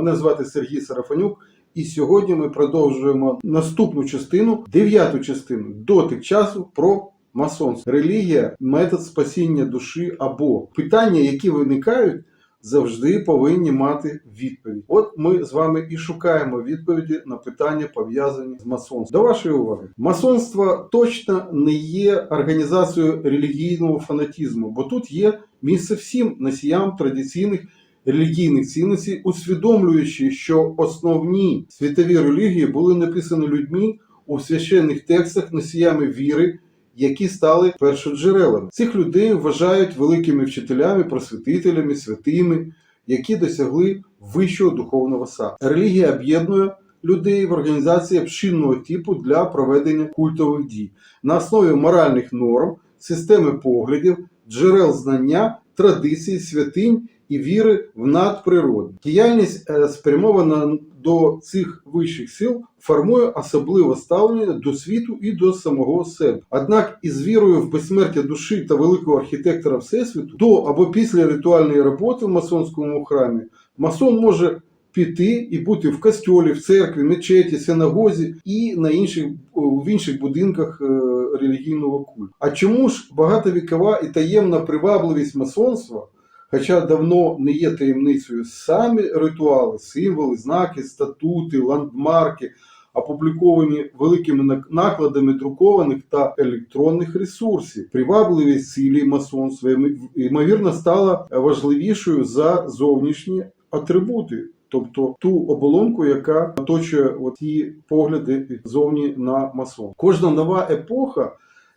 Мене звати Сергій Сарафанюк, і сьогодні ми продовжуємо наступну частину, дев'яту частину дотик часу про масонство. Релігія, метод спасіння душі або питання, які виникають, завжди повинні мати відповідь. От ми з вами і шукаємо відповіді на питання, пов'язані з масонством. До вашої уваги, масонство точно не є організацією релігійного фанатізму, бо тут є місце всім носіям традиційних релігійних цінностей, усвідомлюючи, що основні світові релігії були написані людьми у священних текстах носіями віри, які стали першоджерелами. Цих людей вважають великими вчителями, просвітителями, святими, які досягли вищого духовного саду. Релігія об'єднує людей в організації общинного типу для проведення культових дій на основі моральних норм, системи поглядів, джерел знання, традицій, святинь і віри в надприроду. Діяльність е, спрямована до цих вищих сил формує особливе ставлення до світу і до самого себе. Однак із вірою в безсмертя душі та великого архітектора Всесвіту до або після ритуальної роботи в масонському храмі масон може піти і бути в костьолі, в церкві, мечеті, синагозі і на інших в інших будинках е, релігійного культу. А чому ж багатовікова і таємна привабливість масонства? Хоча давно не є таємницею самі ритуали, символи, знаки, статути, ландмарки, опубліковані великими накладами друкованих та електронних ресурсів. Привабливість цілі масонства ймовірно стала важливішою за зовнішні атрибути. Тобто ту оболонку, яка оточує ті погляди зовні на масон. Кожна нова епоха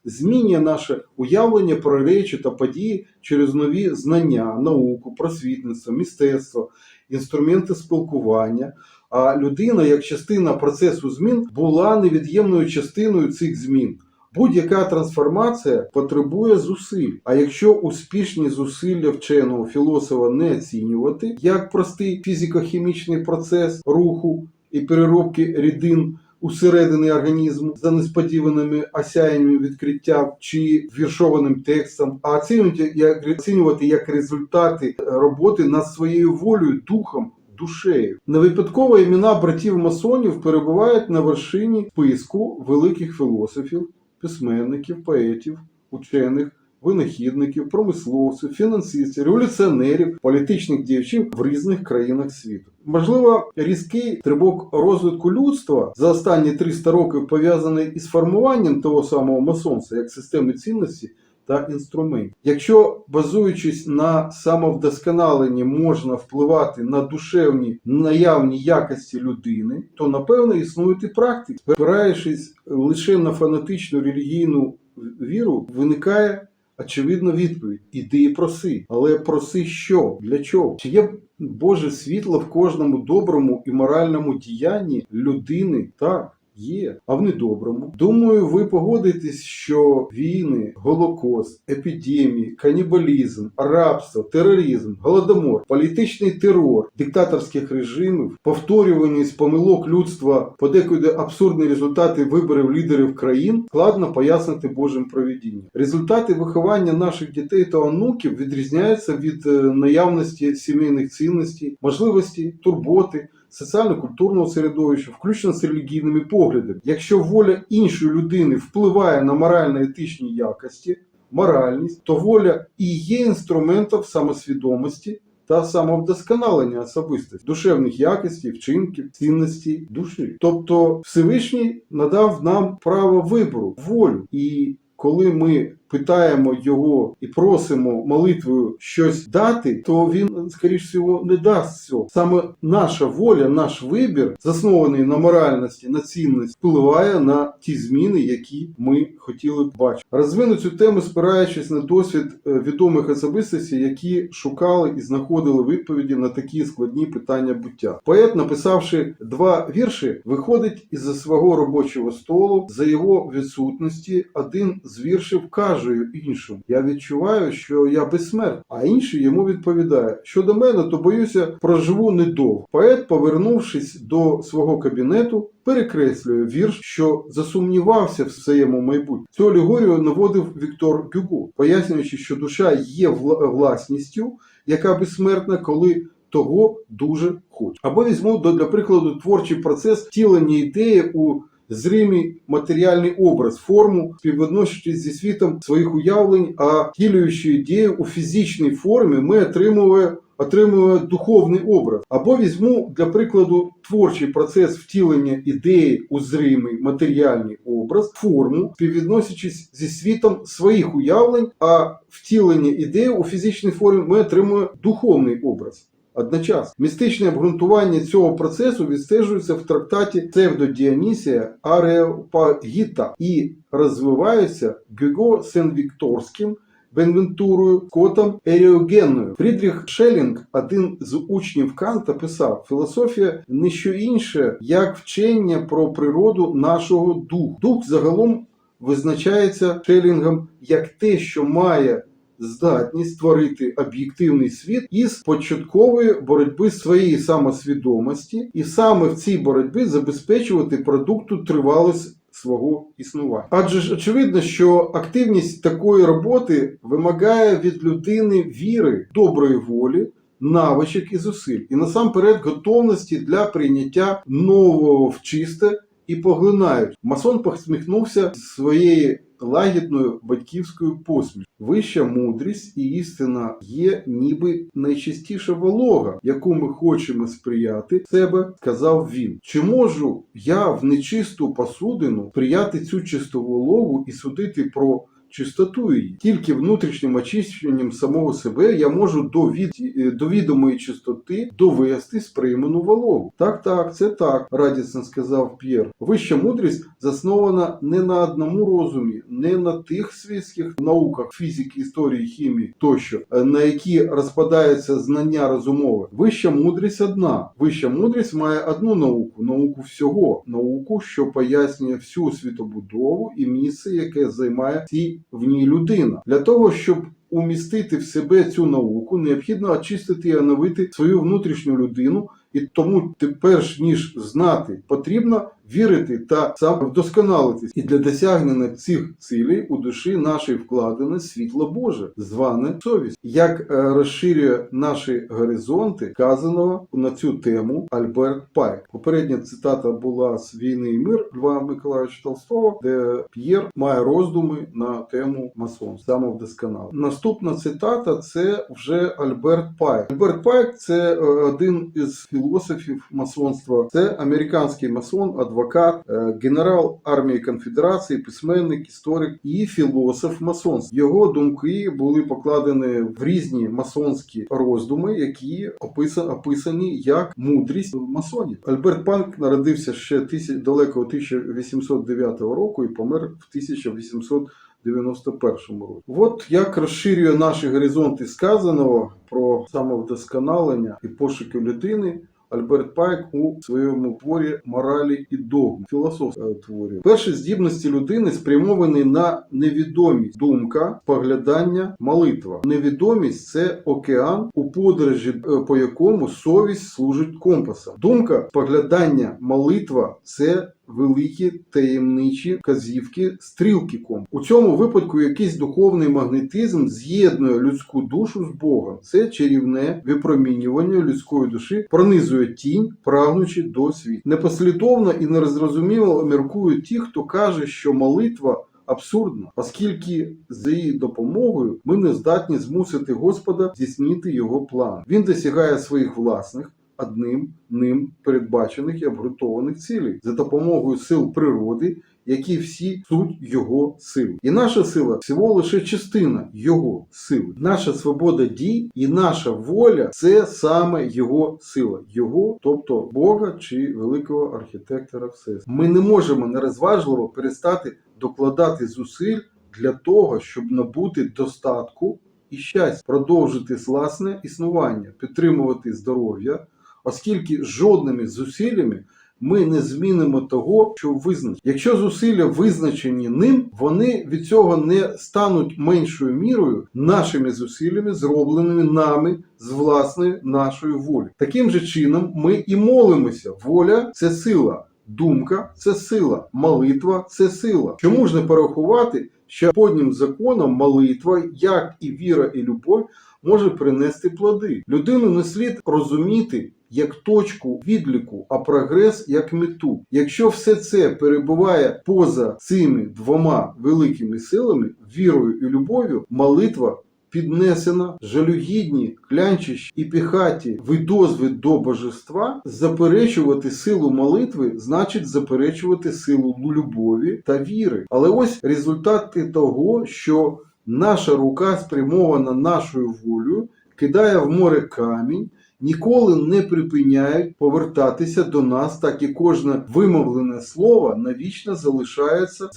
змінює наше уявлення про речі та події через нові знання, науку, просвітництво, мистецтво, інструменти спілкування. А людина, як частина процесу змін, була невід'ємною частиною цих змін. Будь-яка трансформація потребує зусиль. А якщо успішні зусилля вченого філософа не оцінювати як простий фізико-хімічний процес руху і переробки рідин усередині організму за несподіваними осяяннями відкриття чи віршованим текстом, а оцінювати як, оцінювати як результати роботи над своєю волею, духом. Душею не випадково імена братів масонів перебувають на вершині списку великих філософів, письменників, поетів, учених, винахідників, промисловців, фінансистів, революціонерів, політичних діячів в різних країнах світу. Можливо, різкий стрибок розвитку людства за останні 300 років пов'язаний із формуванням того самого масонства як системи цінності та інструментів. Якщо базуючись на самовдосконаленні можна впливати на душевні наявні якості людини, то напевно існують і практики, спираючись лише на фанатичну релігійну віру, виникає. Очевидно, відповідь іди і проси. Але проси що? Для чого? Чи є Боже світло в кожному доброму і моральному діянні людини? Так. Є, а в недоброму. Думаю, ви погодитесь, що війни, голокост, епідемії, канібалізм, рабство, тероризм, голодомор, політичний терор диктаторських режимів, повторюваність помилок людства, подекуди абсурдні результати виборів лідерів країн складно пояснити Божим провідінням. Результати виховання наших дітей та онуків відрізняються від наявності сімейних цінностей, можливості, турботи соціально-культурного середовища, включно з релігійними поглядами. Якщо воля іншої людини впливає на морально-етичні якості, моральність, то воля і є інструментом самосвідомості та самовдосконалення особистості, душевних якостей, вчинків, цінностей душі. Тобто Всевишній надав нам право вибору, волю. І коли ми питаємо його і просимо молитвою щось дати, то він, скоріш всього, не дасть цього. Саме наша воля, наш вибір, заснований на моральності, на цінності, впливає на ті зміни, які ми хотіли б бачити. Розвину цю тему, спираючись на досвід е, відомих особистостей, які шукали і знаходили відповіді на такі складні питання буття. Поет, написавши два вірші, виходить із свого робочого столу за його відсутності. Один з віршів каже зраджую іншому. Я відчуваю, що я безсмертний. А інший йому відповідає: щодо мене, то боюся, проживу недовго. Поет, повернувшись до свого кабінету, перекреслює вірш, що засумнівався в своєму майбутньому. Цю алегорію наводив Віктор Гюго, пояснюючи, що душа є власністю, яка безсмертна, коли того дуже хоче. Або візьму до- для прикладу творчий процес втілення ідеї у зримий матеріальний образ, форму, співвідносячись зі світом своїх уявлень, а втілюючи ідею у фізичній формі, ми отримуємо. Отримує духовний образ. Або візьму для прикладу творчий процес втілення ідеї у зримий матеріальний образ, форму, співвідносячись зі світом своїх уявлень, а втілення ідеї у фізичній формі ми отримуємо духовний образ. Одночасно містичне обґрунтування цього процесу відстежується в трактаті Псевдодіонісія Ареопагіта і розвивається Гюго Сен-Вікторським, Бенвентурою, Котом Еріогенною. Фрідріх Шелінг, один з учнів Канта, писав: філософія не що інше, як вчення про природу нашого духу. Дух загалом визначається Шелінгом як те, що має здатність створити об'єктивний світ із початкової боротьби своєї самосвідомості, і саме в цій боротьбі забезпечувати продукту тривалість свого існування. Адже ж очевидно, що активність такої роботи вимагає від людини віри, доброї волі. Навичок і зусиль, і насамперед готовності для прийняття нового в чисте і поглинають. Масон посміхнувся своєю лагідною батьківською посмішкою. Вища мудрість і істина є ніби найчистіша волога, яку ми хочемо сприяти себе, сказав він. Чи можу я в нечисту посудину прияти цю чисту вологу і судити про чистоту її. Тільки внутрішнім очищенням самого себе я можу до, від, е, до відомої чистоти довести сприймену вологу. Так, так, це так, радісно сказав П'єр. Вища мудрість заснована не на одному розумі, не на тих світських науках фізики, історії, хімії тощо, е, на які розпадаються знання розумове. Вища мудрість одна. Вища мудрість має одну науку науку всього, науку, що пояснює всю світобудову і місце, яке займає цій в ній людина. Для того, щоб умістити в себе цю науку, необхідно очистити і оновити свою внутрішню людину. І тому ти перш ніж знати, потрібно вірити та сам вдосконалитись. І для досягнення цих цілей у душі нашій вкладене світло Боже, зване совість. Як е, розширює наші горизонти, казаного на цю тему Альберт Пайк. Попередня цитата була з війни і мир Льва Миколаївича Толстого, де П'єр має роздуми на тему масонства, самовдосконалення. Наступна цитата це вже Альберт Пайк. Альберт Пайк це е, один із філософів масонства. Це американський масон, адвокат, е, генерал армії конфедерації, письменник, історик і філософ масонства. Його думки були покладені в різні масонські роздуми, які описа- описані як мудрість масонів. Альберт Панк народився ще далекого 1809 року і помер в 1800 91 році. От як розширює наші горизонти сказаного про самовдосконалення і пошуки людини. Альберт Пайк у своєму творі моралі і догм, філософському творі. Перші здібності людини спрямовані на невідомість, думка, поглядання, молитва. Невідомість це океан, у подорожі е, по якому совість служить компасом. Думка, поглядання, молитва це великі таємничі вказівки стрілки. У цьому випадку якийсь духовний магнетизм з'єднує людську душу з Богом. Це чарівне випромінювання людської душі пронизує тінь, прагнучи до світу. Непослідовно і нерозрозуміло міркують ті, хто каже, що молитва. Абсурдно, оскільки за її допомогою ми не здатні змусити Господа здійснити його план. Він досягає своїх власних, одним ним передбачених і обґрунтованих цілей за допомогою сил природи, які всі суть його сил. І наша сила всього лише частина його сили. Наша свобода дій і наша воля це саме його сила, його, тобто Бога чи великого архітектора Всесвіту. Ми не можемо нерозважливо перестати докладати зусиль для того, щоб набути достатку і щастя, продовжити власне існування, підтримувати здоров'я, оскільки жодними зусиллями ми не змінимо того, що визначено. Якщо зусилля визначені ним, вони від цього не стануть меншою мірою нашими зусиллями, зробленими нами з власної нашої волі. Таким же чином ми і молимося. Воля це сила. Думка це сила, молитва це сила. Чому ж не порахувати, що поднім законом молитва, як і віра, і любов, може принести плоди. Людину не слід розуміти як точку відліку, а прогрес як мету. Якщо все це перебуває поза цими двома великими силами, вірою і любов'ю, молитва піднесена, жалюгідні, клянчищі і піхаті видозви до божества, заперечувати силу молитви значить заперечувати силу любові та віри. Але ось результати того, що наша рука спрямована нашою волею, кидає в море камінь. Ніколи не припиняють повертатися до нас, так і кожне вимовлене слово навічно залишається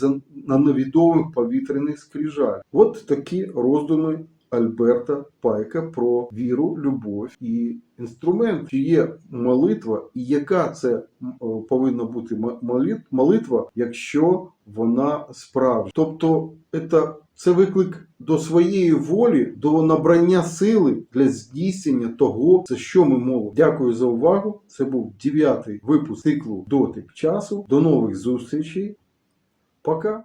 на невідомих повітряних скрижалях. От такі роздуми Альберта Пайка про віру, любов і інструмент. Чи є молитва, і яка це повинна бути молитва, якщо вона справжня? Тобто, це, виклик до своєї волі, до набрання сили для здійснення того, за що ми молимо. Дякую за увагу. Це був дев'ятий випуск циклу Дотик часу. До нових зустрічей. Пока.